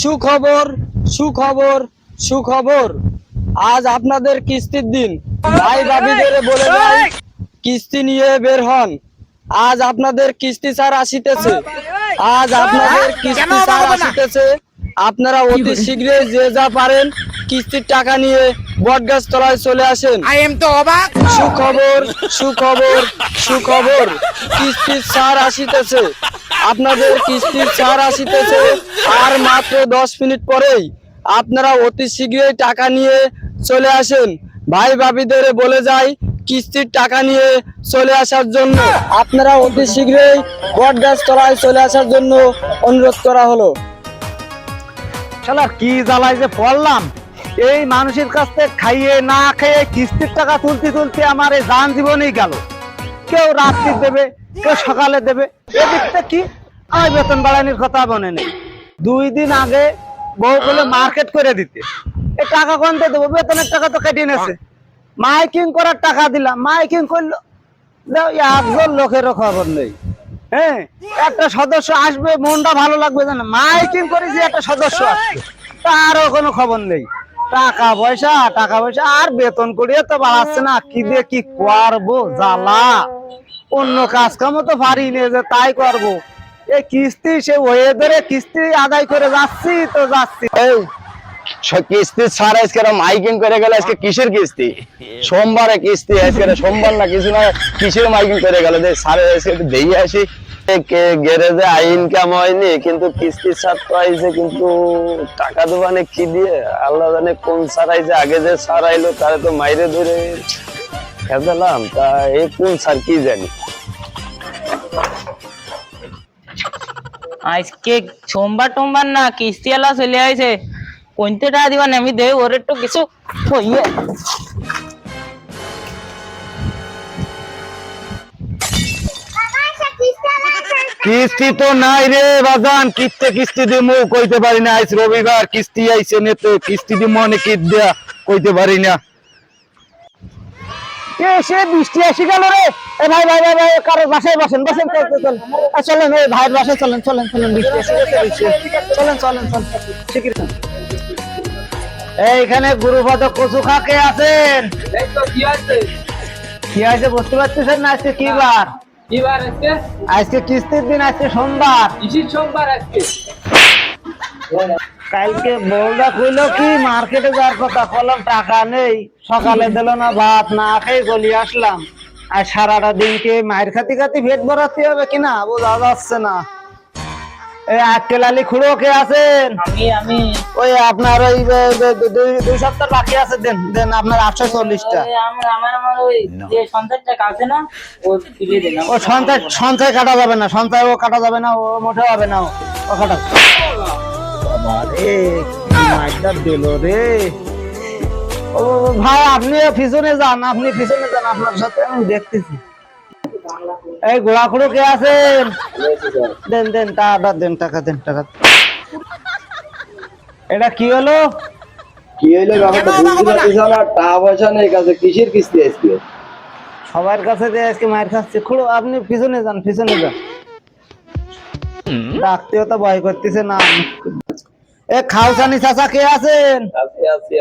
সুখবর সুখবর সুখবর। আজ আপনাদের কিস্তির দিন। ভাই ভাবিদের বলে যাই কিস্তি নিয়ে বের হন। আজ আপনাদের কিস্তি স্যার আসিতেছে। আজ আপনাদের কিস্তি স্যার আসিতেছে। আপনারা অতি শীঘ্রই যে যা পারেন কিস্তির টাকা নিয়ে বটগাছ তলায় চলে আসেন। আই এম তো অবাক। সুখবর সুখবর সুখবর। কিস্তির ছাড় আসিতেছে। আপনাদের কিস্তির ছাড় আসিতেছে আর মাত্র দশ মিনিট পরেই। আপনারা অতি শীঘ্রই টাকা নিয়ে চলে আসেন। ভাই ভাবিদের বলে যাই কিস্তির টাকা নিয়ে চলে আসার জন্য আপনারা অতি শীঘ্রই বটগাছ তলায় চলে আসার জন্য অনুরোধ করা হলো। কি জ্বালায় যে পড়লাম? এই মানুষের কাছ থেকে খাইয়ে না খেয়ে কিস্তির টাকা তুলতে তুলতে আমার এই যান জীবনেই গেল। কেউ রাত্রি দেবে, কেউ সকালে দেবে। এদিকটা কি? আমার বেতন বাড়ানির কথা মনে নেই। দুই দিন আগে বউ বলে মার্কেট করে দিতে। এই টাকা কোনটা দেবো? বেতনের টাকা তো কেটে নেছে মাইকিং করার টাকা দিলাম, মাইকিং করল একজন লোকেরও খবর নেই। হ্যাঁ একটা সদস্য আসবে, মনটা ভালো লাগবে জানো মাইকিং করেছি একটা সদস্য আসবে, তারও কোনো খবর নেই। টাকা পয়সা টাকা পয়সা, আর বেতন করিয়ে তো বাড়াচ্ছে না, কি দিয়ে কি করব জ্বালা। অন্য কাজ কামও তো পারি নে যে তাই করব। এই কিস্তি, সে ওয়ে কিস্তি আদায় করে যাচ্ছি তো যাচ্ছি। এই কিস্তি ছাড় আজকে মাইকিং করে গেল, আজকে কিসের কিস্তি? সোমবারে কিস্তি, আজকে সোমবার না কিছু না, কিসের মাইকিং করে গেল? সারে আজকে দিয়ে আসি। গ্যারেজে ইনকাম হয়নি, কিন্তু কিস্তি তো কিন্তু টাকা কি দিয়ে? আল্লাহ জানে কোন সার আগে যে সার আইলো, তারে তো মাইরে ধরে তা এই কোন সার কি জানি? আজকে সোমবার টোমবার না কিস্তি আলা চলে আইছে। কোনতে টাকা দিবা আমি দে ওর কিছু কইয়ে কিস্তি তো নাই রে বাজান কিস্তি কিস্তি দিমু কইতে পারি না আজ রবিবার কিস্তি আইছে নেতে কিস্তি দিমু অনেক দেয়া কইতে পারি না এ সে বৃষ্টি আসি গেল রে। এ ভাই ভাই ভাই ভাই কারও বাসায় বসেন বসেন চল চল, চল। আ, চলেন এই ভাইয়ের বাসায় চলেন চলেন চলেন বৃষ্টি এসে গেছে বৃষ্টি চলেন। চলেন চলেন। এইখানে গুরুপদ কচু খাকে আছেন? কি আছে বুঝতে পারতেছেন না আজকে কি বার? আজকে? কিস্তির দিন আজকে সোমবার। কালকে বউদা কইল কি মার্কেটে যাওয়ার কথা? কলম টাকা নেই সকালে দিল না ভাত না খেয়ে গলি আসলাম। আর সারাটা দিনকে মায়ের খাতি খাতি ভেট ভরাতে হবে কিনা? বোঝা যাচ্ছে না। এই আক্কেল আলী খুড়ো কে আছেন? আমি আমি। ওই আপনার ওই দুই দুই সপ্তাহ বাকি আছে দেন দেন আপনার আটশো চল্লিশটা। আমার আমার আমার ওই যে সন্তানটা কাছে না ও তুলে ও সঞ্চয় সঞ্চয় কাটা যাবে না সঞ্চয় ও কাটা যাবে না ও মোটে হবে না ও ও রে মাইকটা দিল রে? ও ভাই আপনি পিছনে যান আপনি পিছনে যান আপনার সাথে আমি দেখতেছি। এই গোড়া খুড়ো কে আছেন দেন দেন টাকা দেন টাকা দেন টাকা এটা কি হলো? কি হইল ব্যাপারটা বুঝতে পারছিস না? টাকা পয়সা নেই কাছে কিসের কিস্তি আজকে? সবার কাছে যে আজকে মায়ের খাচ্ছে খুড়ো আপনি পিছনে যান পিছনে যান। ডাকতেও তো ভয় করতেছে না। এ খাওসানি চাচা কে আছেন?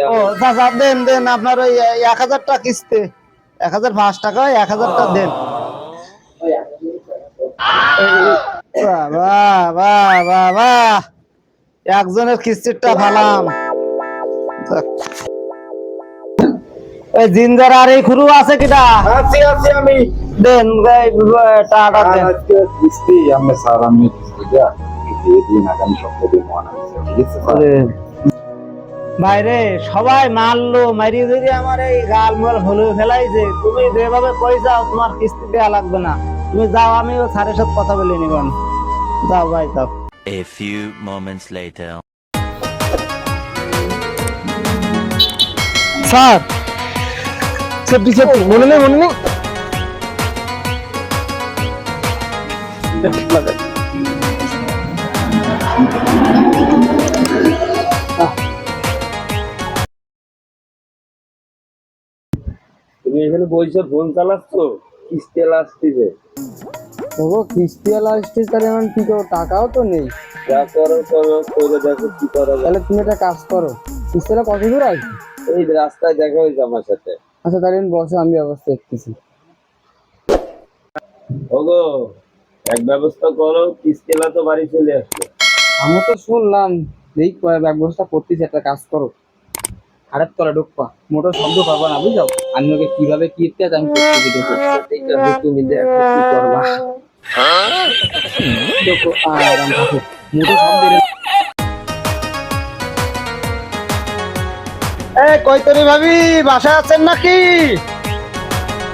ও চাচা দেন দেন আপনার ওই এক হাজার টাকা কিস্তি। এক হাজার পাঁচ টাকা এক হাজার টাকা দেন। বাহ বাহ বাহ বাহ বাহ একজনের কিস্তিটা ভালাম। ওই জিঞ্জার আর এই খুরু আছে কিটা আছি আছি আমি। দেন আহ, দেন কিস্তি আমি স্যার আমি আগামী সপ্তাহে ঠিক আছে স্যার? সবাই মারলো মারিয়ে দিয়ে আমার এই গাল মাল হলু ফেলাইছে তুমি যেভাবে কই যাও তোমার কিস্তি দেওয়া লাগবে না তুমি যাও আমি ও স্যারের সাথে কথা বলে নিবেন যাও ভাই যাও A few moments later. Sir safety safety মনে নেই মনে নেই তুমি এখানে বলছো ফোন চালাচ্ছ? কিস্তি আসতেছে ওগো কিস্তিওয়ালা আসছিস তাহলে এখন কি করব? টাকাও তো নেই। যা করো করো করে দেখো কি করা যায়। তাহলে তুমি একটা কাজ করো। কিস্তিওয়ালা কত দূর আছে এই রাস্তায় দেখা হয়েছে আমার সাথে। আচ্ছা তাহলে বসো আমি ব্যবস্থা দেখতেছি ওগো এক ব্যবস্থা করো কিস্তিলা তো বাড়ি চলে আসলো আমি তো শুনলাম, এই ব্যবস্থা করতেছি, একটা কাজ করো। হাড়ের তলা ঢুকবা মোটর শব্দ পাবো না বুঝাও আমি ওকে কীভাবে কি ইত্যাদি আমি করতে দেখো তুমি দেখো, কি করবা? দেখো আরাম মোটর শব্দ এ, কৈতরি ভাবি, বাসায় আছেন নাকি?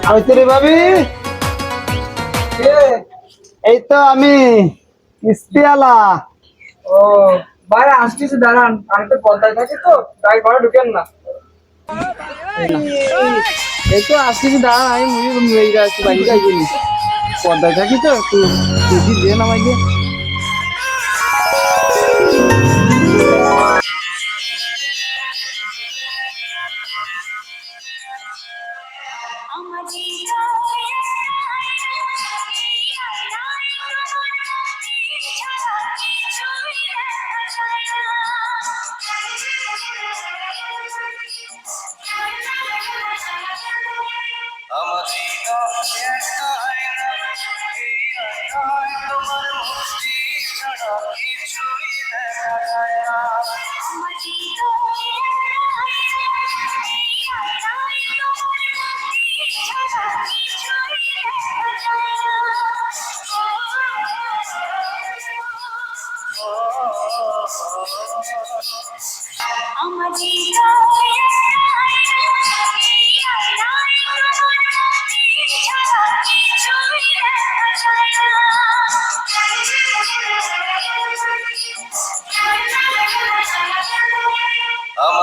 কৈতরি ভাবি? এই তো আমি কিস্তিওয়ালা ও ভাই আসতেছি, দাঁড়ান। তো পদ্মায় থাকি তো, তাই ঘরে ঢুকেন না। এই তো আসতেছি, দাঁড়ান, আমি মুড়ি মেয়ে আসছি বাইরে যাই পর্দায় থাকি তো, একটু বেশি দিয়ে yeah.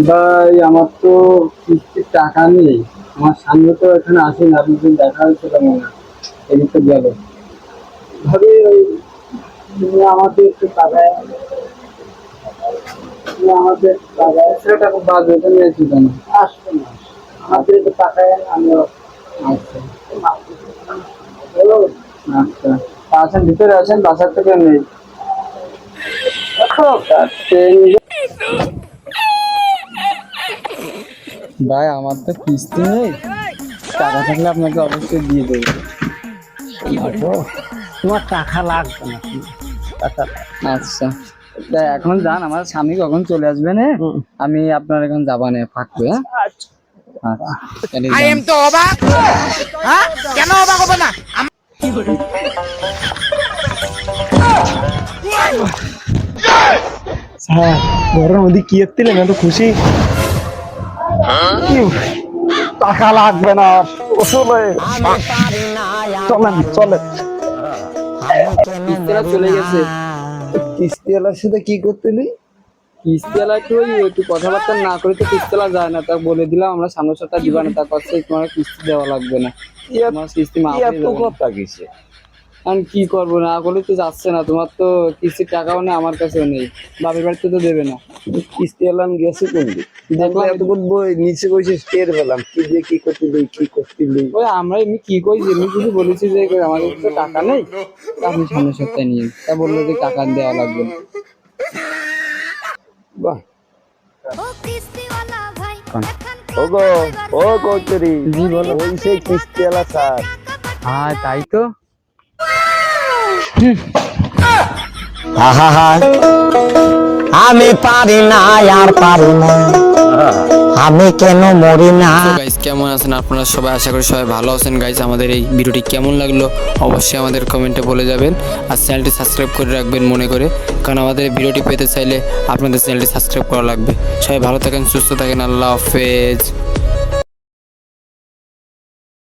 ভাই আমার তো কিস্তির টাকা নেই। আমার সামনে তো এখানে আসেন আপনি যদি দেখা হয়েছে কেমন না এদিক তো গেল। ভাবি ওই তুমি আমাদের একটু টাকা তুমি টাকা সেটা খুব বাদ কেন আসবে না। আমাদের একটু টাকা আমি আচ্ছা। আচ্ছা। আছেন ভিতরে আছেন বাসার থেকে নেই ভাই আমার তো কিস্তি নেই। টাকা থাকলে আপনাকে অবশ্যই দিয়ে দেবো। তোমার টাকা লাগবে না টাকা আচ্ছা। তা এখন যান আমার স্বামী কখন চলে আসবে না? আমি আপনার এখন যাবা না থাকবে হ্যাঁ? আচ্ছা আই এম তো অবাক। হ্যাঁ? কেন অবাক হবে না? ঘরের মধ্যে কি এত্তিলেন এত খুশি? টাকা লাগবে না। আসলে চলেন চলেন। চলে গেছে। কিস্তিওয়ালার সাথে কি করতে নেই কিস্তিওয়ালা একটু ওই একটু কথাবার্তা না করে তো কিস্তিওয়ালা যায় না তা বলে দিলাম আমরা সামনের সপ্তাহ দিবা না তা করছে তোমার কিস্তি দেওয়া লাগবে না। কিস্তি হয়ে এত কথা কিসে? আমি কি করব? না করলে তো যাচ্ছে না। তোমার তো কিস্তির টাকাও নেই আমার কাছেও নেই। বাপের বাড়িতে তো দেবে না। কিস্তিওয়ালান গেছে কোন দিক? দেখলাম এতক্ষণ বই নিচে টের পেলাম। কি দিয়ে কি করতে দিই কি করতে দিই? ওই আমরা এমনি কি কইছি এমনি শুধু বলেছি যে আমাদের তো টাকা নেই। আপনি সামনের সপ্তাহে নিয়ে তা বলল যে টাকা দেওয়া লাগবে। না বাহ। ও কিস্তিওয়ালা ভাই এখন ওগো ও কৌচুরি জি বলো। ওই সেই কিস্তিওয়ালা স্যার। হ্যাঁ তাই তো। আমি পারি না, আর পারি না। আমি কেন মরি না? গাইস কেমন আছেন আপনারা সবাই? আশা করি সবাই ভালো আছেন। গাইস আমাদের এই ভিডিওটি কেমন লাগল অবশ্যই আমাদের কমেন্টে বলে যাবেন আর চ্যানেলটি সাবস্ক্রাইব করে রাখবেন মনে করে, কারণ আমাদের ভিডিওটি পেতে চাইলে আপনাদের চ্যানেলটি সাবস্ক্রাইব করা লাগবে। সবাই ভালো থাকেন, সুস্থ থাকেন, আল্লাহ হাফেজ।